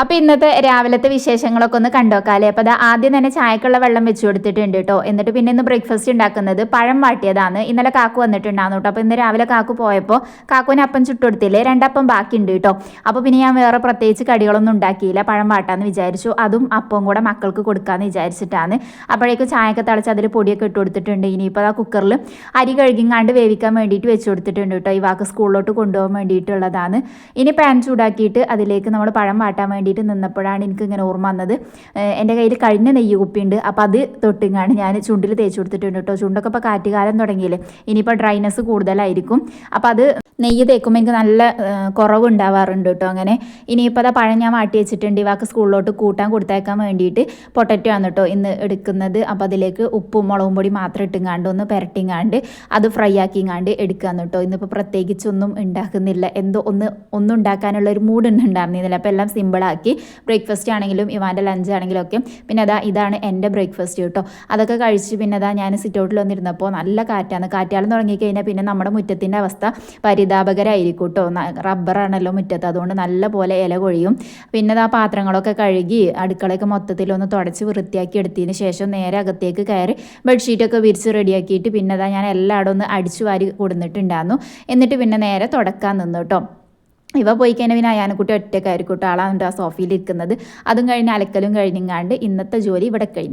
അപ്പോൾ ഇന്നത്തെ രാവിലത്തെ വിശേഷങ്ങളൊക്കെ ഒന്ന് കണ്ടോക്കാലേ അപ്പോൾ അത് ആദ്യം തന്നെ ചായക്കുള്ള വെള്ളം വെച്ച് കൊടുത്തിട്ടുണ്ട് കേട്ടോ. എന്നിട്ട് പിന്നെ ഇന്ന് ബ്രേക്ക്ഫാസ്റ്റ് ഉണ്ടാക്കുന്നത് പഴം വാട്ടിയതാണ്. ഇന്നലെ കാക്കു വന്നിട്ടുണ്ടായിരുന്നു കേട്ടോ. അപ്പോൾ ഇന്ന് രാവിലെ കാക്കു പോയപ്പോൾ കാക്കുവിന് അപ്പം ചുട്ടുകൊടുത്തില്ലേ രണ്ടപ്പം ബാക്കിയുണ്ട് കേട്ടോ. അപ്പോൾ പിന്നെ ഞാൻ വേറെ പ്രത്യേകിച്ച് കടികളൊന്നും ഉണ്ടാക്കിയില്ല. പഴം വാട്ടാന്ന് വിചാരിച്ചു. അതും അപ്പവും കൂടെ മക്കൾക്ക് കൊടുക്കാമെന്ന് വിചാരിച്ചിട്ടാണ്. അപ്പോഴേക്കും ചായയൊക്കെ തിളച്ച് അതിൽ പൊടിയൊക്കെ ഇട്ട് കൊടുത്തിട്ടുണ്ട്. ഇനിയിപ്പോൾ ആ കുക്കറിൽ അരി കഴുകിങ്ങാണ്ട് വേവിക്കാൻ വേണ്ടിയിട്ട് വെച്ച് കൊടുത്തിട്ടുണ്ട് കേട്ടോ. ഈ വാക്ക് സ്കൂളിലോട്ട് കൊണ്ടുപോകാൻ വേണ്ടിയിട്ടുള്ളതാണ്. ഇനി പാൻ ചൂടാക്കിയിട്ട് അതിലേക്ക് നമ്മൾ പഴം വാട്ടാൻ വേണ്ടിയിട്ട് നിന്നപ്പോഴാണ് എനിക്ക് ഇങ്ങനെ ഓർമ്മ വന്നത്. എന്റെ കയ്യിൽ കഴിഞ്ഞ നെയ്യ് കുപ്പിയുണ്ട്. അപ്പോൾ അത് തൊട്ടിങ്ങാണ് ഞാൻ ചുണ്ടിൽ തേച്ച് കൊടുത്തിട്ടുണ്ട് കേട്ടോ. ചുണ്ടൊക്കെ ഇപ്പോൾ കാറ്റുകാലം തുടങ്ങിയില്ലേ. ഇനിയിപ്പോൾ ഡ്രൈനെസ് കൂടുതലായിരിക്കും. അപ്പോൾ അത് നെയ്യ് തേക്കുമ്പോൾ എനിക്ക് നല്ല കുറവ് ഉണ്ടാവാറുണ്ട് കേട്ടോ അങ്ങനെ. ഇനിയിപ്പോൾ അതാ പഴം ഞാൻ മാറ്റി വെച്ചിട്ടുണ്ട്. ഇവാക്ക് സ്കൂളിലോട്ട് കൂട്ടാൻ കൊടുത്തേക്കാൻ വേണ്ടിയിട്ട് പൊട്ടറ്റോ ആണ് കേട്ടോ ഇന്ന് എടുക്കുന്നത്. അപ്പോൾ അതിലേക്ക് ഉപ്പും മുളകും പൊടി മാത്രം ഇട്ടുങ്ങാണ്ട് ഒന്ന് പുരട്ടിങ്ങാണ്ട് അത് ഫ്രൈ ആക്കിങ്ങാണ്ട് എടുക്കുക കേട്ടോ. ഇന്നിപ്പോൾ പ്രത്യേകിച്ചൊന്നും ഉണ്ടാക്കുന്നില്ല. എന്തോ ഒന്ന് ഒന്നും ഉണ്ടാക്കാനുള്ള ഒരു മൂഡ് ഉണ്ടായിരുന്നില്ല. അപ്പോൾ എല്ലാം സിമ്പിളാക്കി ബ്രേക്ക്ഫാസ്റ്റ് ആണെങ്കിലും ഇവാന്റെ ലഞ്ച് ആണെങ്കിലും ഒക്കെ പിന്നെ അതാ ഇതാണ് എന്റെ ബ്രേക്ക്ഫാസ്റ്റ് കേട്ടോ. അതൊക്കെ കഴിച്ച് പിന്നെ അതാ ഞാൻ സിറ്റൗട്ടിൽ വന്നിരുന്നപ്പോൾ നല്ല കാറ്റാണ്. കാറ്റാളം തുടങ്ങിക്കഴിഞ്ഞാൽ പിന്നെ നമ്മുടെ മുറ്റത്തിന്റെ അവസ്ഥ പരിത പരിതാപകരായിരിക്കും റബ്ബറാണല്ലോ മുറ്റത്ത്. അതുകൊണ്ട് നല്ല പോലെ ഇല കൊഴിയും. പിന്നെ ആ പാത്രങ്ങളൊക്കെ കഴുകി അടുക്കളയൊക്കെ മൊത്തത്തിലൊന്ന് തുടച്ച് വൃത്തിയാക്കി എടുത്തതിന് ശേഷം നേരെ അകത്തേക്ക് കയറി ബെഡ്ഷീറ്റൊക്കെ വിരിച്ച് റെഡിയാക്കിയിട്ട് പിന്നെ അതാ ഞാൻ എല്ലായിടും ഒന്ന് അടിച്ചു വാരി കൊടുത്തിട്ടുണ്ടായിരുന്നു എന്നിട്ട് പിന്നെ നേരെ തുടക്കാൻ നിന്നു കേട്ടോ. ഇവ പോയി കഴിഞ്ഞാൽ പിന്നെ അയാനക്കുട്ടി ഒറ്റക്കായിരിക്കും കേട്ടോ ആ സോഫയിൽ ഇരിക്കുന്നത്. അതും കഴിഞ്ഞ് അലക്കലും കഴിഞ്ഞിങ്ങാണ്ട് ഇന്നത്തെ ജോലി ഇവിടെ കഴിഞ്ഞു.